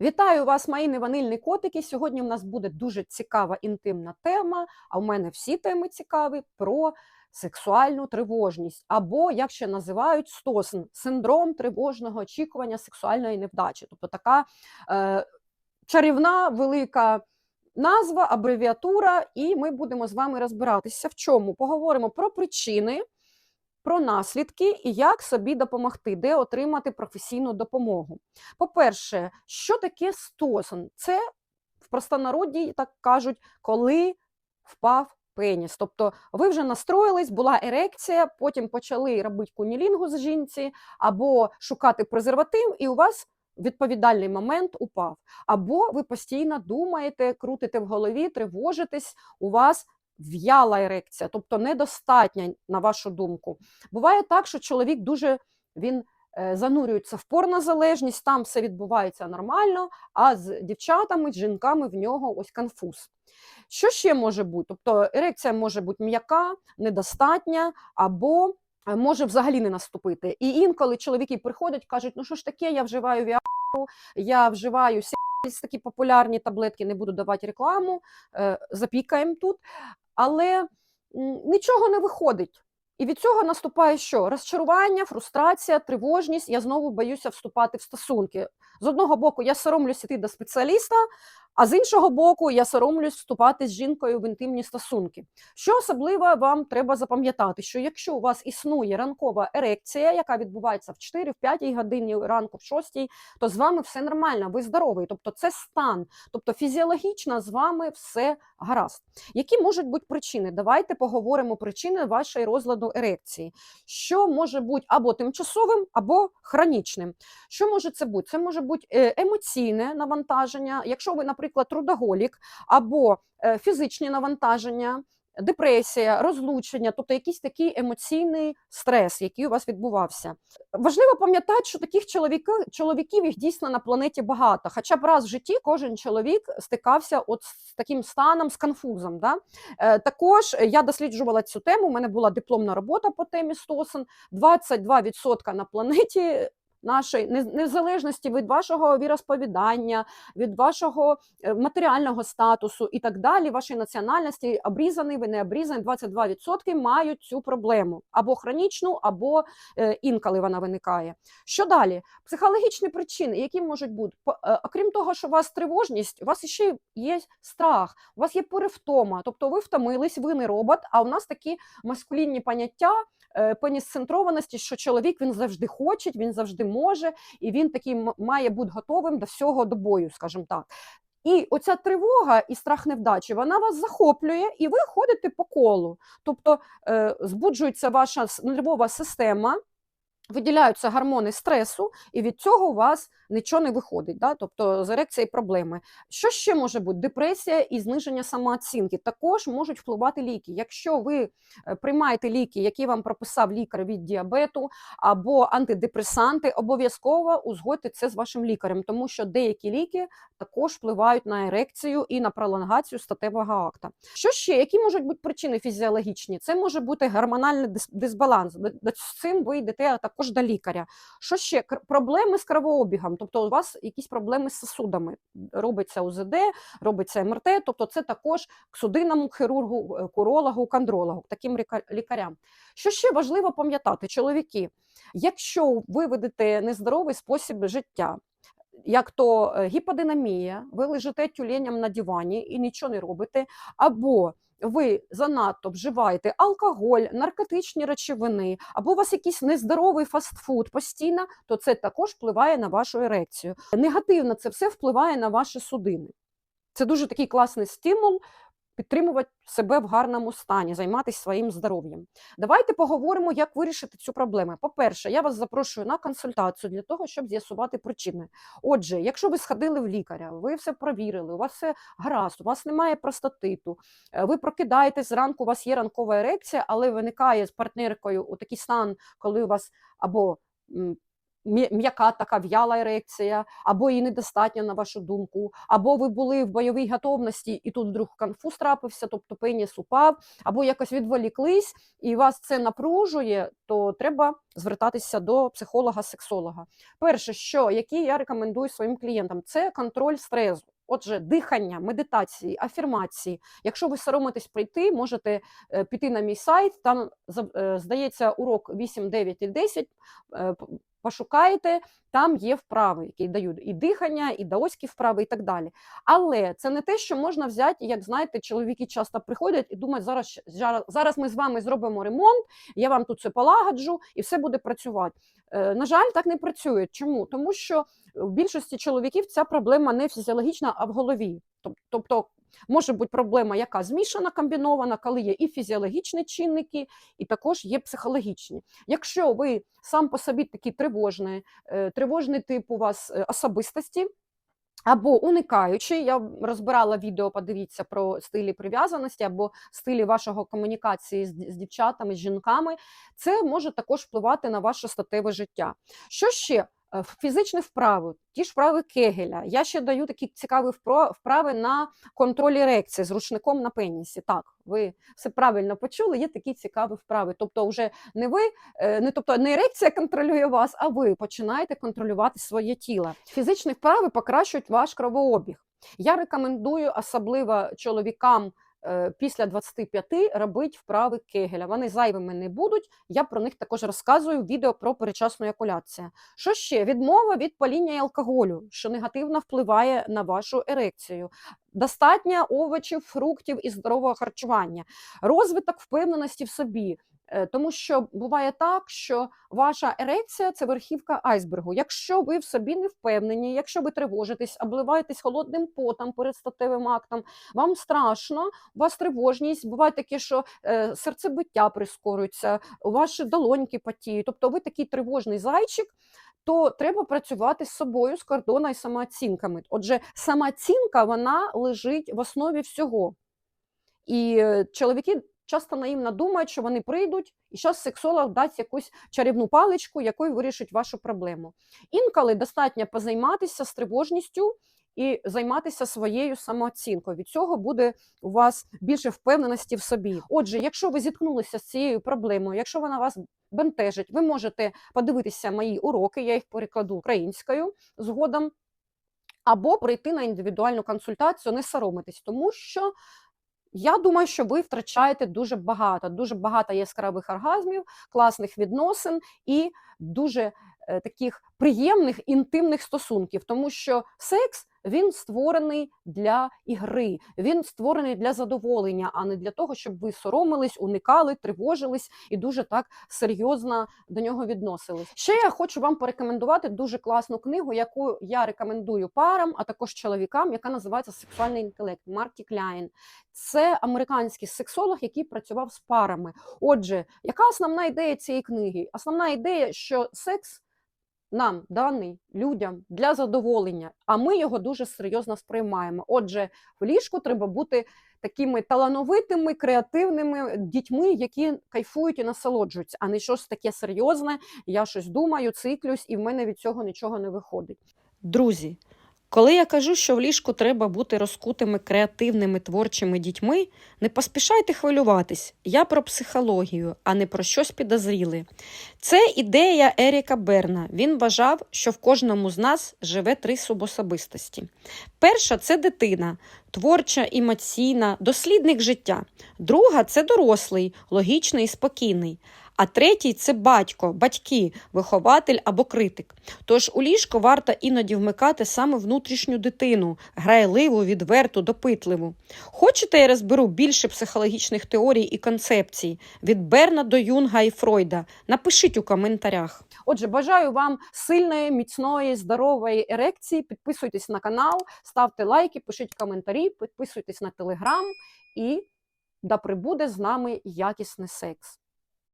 Вітаю вас, мої неванильні котики. Сьогодні в нас буде дуже цікава інтимна тема. А в мене всі теми цікаві про сексуальну тривожність, або як ще називають стосн синдром тривожного очікування сексуальної невдачі. Тобто така е, чарівна велика. Назва, абревіатура, і ми будемо з вами розбиратися в чому. Поговоримо про причини, про наслідки і як собі допомогти, де отримати професійну допомогу. По-перше, що таке стосн? Це в простонародді так кажуть, коли впав пеніс. Тобто ви вже настроїлись, була ерекція, потім почали робити кунілінгу з жінці або шукати презерватив, і у вас відповідальний момент упав. Або ви постійно думаєте, крутите в голові, тривожитесь, у вас в'яла ерекція, тобто недостатня, на вашу думку. Буває так, що чоловік дуже він е, занурюється в порнозалежність, там все відбувається нормально, а з дівчатами, з жінками в нього ось конфуз. Що ще може бути? Тобто ерекція може бути м'яка, недостатня або е, може взагалі не наступити. І інколи чоловіки приходять, кажуть, ну що ж таке, я вживаю віару, я вживаю такі популярні таблетки, не буду давати рекламу, е, запікаємо тут. Але нічого не виходить. І від цього наступає що? Розчарування, фрустрація, тривожність. Я знову боюся вступати в стосунки. З одного боку, я соромлюся йти до спеціаліста, а з іншого боку, я соромлюсь вступати з жінкою в інтимні стосунки. Що особливо вам треба запам'ятати, що якщо у вас існує ранкова ерекція, яка відбувається в 4 в 5 годині ранку, в 6, то з вами все нормально, ви здоровий. Тобто це стан, тобто фізіологічно з вами все гаразд. Які можуть бути причини? Давайте поговоримо причини вашої розладу ерекції. Що може бути або тимчасовим, або хронічним. Що може це бути? Це може бути е, емоційне навантаження, якщо ви, наприклад, трудоголік, або е, фізичні навантаження. Депресія, розлучення, тобто якийсь такий емоційний стрес, який у вас відбувався. Важливо пам'ятати, що таких чоловіків, чоловіків їх дійсно на планеті багато. Хоча б раз в житті кожен чоловік стикався от з таким станом, з конфузом. Да? Е, також я досліджувала цю тему. У мене була дипломна робота по темі стосен. 22% на планеті нашої незалежності від вашого віросповідання, від вашого е, матеріального статусу і так далі, вашої національності, обрізаний, ви не обрізаний, 22% мають цю проблему або хронічну, або е, інколи вона виникає. Що далі? Психологічні причини, які можуть бути, е, окрім того, що у вас тривожність, у вас ще є страх, у вас є перевтома, тобто ви втомились, ви не робот, а у нас такі маскулінні поняття. Пенісцентрованості, що чоловік він завжди хоче, він завжди може, і він такий має бути готовим до всього до бою, скажімо так. І оця тривога і страх невдачі, вона вас захоплює, і ви ходите по колу. Тобто е, збуджується ваша нервова система, виділяються гормони стресу, і від цього у вас нічого не виходить. Да? Тобто з ерекцією проблеми. Що ще може бути? Депресія і зниження самооцінки. Також можуть впливати ліки. Якщо ви е, приймаєте ліки, які вам прописав лікар від діабету або антидепресанти, обов'язково узгодьте це з вашим лікарем, тому що деякі ліки також впливають на ерекцію і на пролонгацію статевого акта. Що ще? Які можуть бути причини фізіологічні? Це може бути гормональний дисбаланс. З цим ви йдете також до лікаря. Що ще? Проблеми з кровообігом тобто у вас якісь проблеми з сосудами. Робиться УЗД, робиться МРТ, тобто це також к судинному хірургу, е, курологу, кандрологу, таким лікарям. Що ще важливо пам'ятати, чоловіки, якщо ви ведете нездоровий спосіб життя, як то е, гіподинамія, ви лежите тюленям на дивані і нічого не робите, або ви занадто вживаєте алкоголь, наркотичні речовини, або у вас якийсь нездоровий фастфуд постійно, то це також впливає на вашу ерекцію. Негативно це все впливає на ваші судини. Це дуже такий класний стимул підтримувати себе в гарному стані, займатися своїм здоров'ям. Давайте поговоримо, як вирішити цю проблему. По-перше, я вас запрошую на консультацію для того, щоб з'ясувати причини. Отже, якщо ви сходили в лікаря, ви все провірили, у вас все гаразд, у вас немає простатиту, е, ви прокидаєтесь зранку, у вас є ранкова ерекція, але виникає з партнеркою у такий стан, коли у вас або м'яка така в'яла ерекція, або її недостатньо, на вашу думку, або ви були в бойовій готовності, і тут вдруг конфуз трапився, тобто пеніс упав, або якось відволіклись, і вас це напружує, то треба звертатися до психолога-сексолога. Перше, що які я рекомендую своїм клієнтам, це контроль стресу. Отже, дихання, медитації, афірмації. Якщо ви соромитесь прийти, можете е, піти на мій сайт. Там е, здається урок 8, 9 і 10. Е, п- Пошукаєте, там є вправи, які дають і дихання, і даоські вправи, і так далі. Але це не те, що можна взяти, як знаєте, чоловіки часто приходять і думають, зараз, зараз ми з вами зробимо ремонт, я вам тут це полагоджу, і все буде працювати. Е, На жаль, так не працює. Чому? Тому що в більшості чоловіків ця проблема не фізіологічна, а в голові. Тобто може бути проблема, яка змішана, комбінована, коли є і фізіологічні чинники, і також є психологічні. Якщо ви сам по собі такий тривожний, е, тривожний тип у вас е, особистості. Або уникаючи, я розбирала відео, подивіться про стилі прив'язаності або стилі вашого комунікації з, з дівчатами, з жінками, це може також впливати на ваше статеве життя. Що ще? Е, Фізичні вправи, ті ж вправи Кегеля. Я ще даю такі цікаві вправи на контроль ерекції з рушником на пенісі. Так, ви все правильно почули, є такі цікаві вправи. Тобто, вже не ви, е, не тобто не ерекція контролює вас, а ви починаєте контролювати своє тіло. Фізичні вправи покращують ваш кровообіг. Я рекомендую особливо чоловікам після 25 робити вправи Кегеля. Вони зайвими не будуть. Я про них також розказую в відео про перечасну еякуляцію. Що ще? Відмова від паління і алкоголю, що негативно впливає на вашу ерекцію. Достатньо овочів, фруктів і здорового харчування, розвиток впевненості в собі. Е, Тому що буває так, що ваша ерекція це верхівка айсбергу. Якщо ви в собі не впевнені, якщо ви тривожитесь, обливаєтесь холодним потом перед статевим актом, вам страшно, у вас тривожність, буває таке, що е, серцебиття прискорюється, ваші долоньки потіють. Тобто ви такий тривожний зайчик, то треба працювати з собою, з кордона і самооцінками. Отже, самооцінка вона лежить в основі всього. І е, чоловіки часто наївно думають, що вони прийдуть, і зараз сексолог дасть якусь чарівну паличку, якою вирішить вашу проблему. Інколи достатньо позайматися з тривожністю і займатися своєю самооцінкою. Від цього буде у вас більше впевненості в собі. Отже, якщо ви зіткнулися з цією проблемою, якщо вона вас бентежить, ви можете подивитися мої уроки, я їх перекладу українською згодом, або прийти на індивідуальну консультацію, не соромитись, тому що я думаю, що ви втрачаєте дуже багато, дуже багато яскравих оргазмів, класних відносин і дуже е, таких приємних інтимних стосунків, тому що секс він створений для ігри, він створений для задоволення, а не для того, щоб ви соромились, уникали, тривожились і дуже так серйозно до нього відносились. Ще я хочу вам порекомендувати дуже класну книгу, яку я рекомендую парам, а також чоловікам, яка називається Сексуальний інтелект Марті Кляйн. Це американський сексолог, який працював з парами. Отже, яка основна ідея цієї книги? Основна ідея, що секс нам даний людям для задоволення, а ми його дуже серйозно сприймаємо. Отже, в ліжку треба бути такими талановитими, креативними дітьми, які кайфують і насолоджуються, а не щось таке серйозне. Я щось думаю, циклюсь, і в мене від цього нічого не виходить. Друзі, коли я кажу, що в ліжку треба бути розкутими креативними творчими дітьми, не поспішайте хвилюватись. Я про психологію, а не про щось підозріле. Це ідея Еріка Берна. Він вважав, що в кожному з нас живе три субособистості. Перша це дитина, творча, емоційна, дослідник життя. Друга це дорослий, логічний і спокійний. А третій це батько, батьки, вихователь або критик. Тож у ліжко варто іноді вмикати саме внутрішню дитину, грайливу, відверту, допитливу. Хочете, я розберу більше психологічних теорій і концепцій від Берна до Юнга і Фройда? Напишіть у коментарях. Отже, бажаю вам сильної, міцної, здорової ерекції. Підписуйтесь на канал, ставте лайки, пишіть коментарі, підписуйтесь на телеграм і да прибуде з нами якісний секс.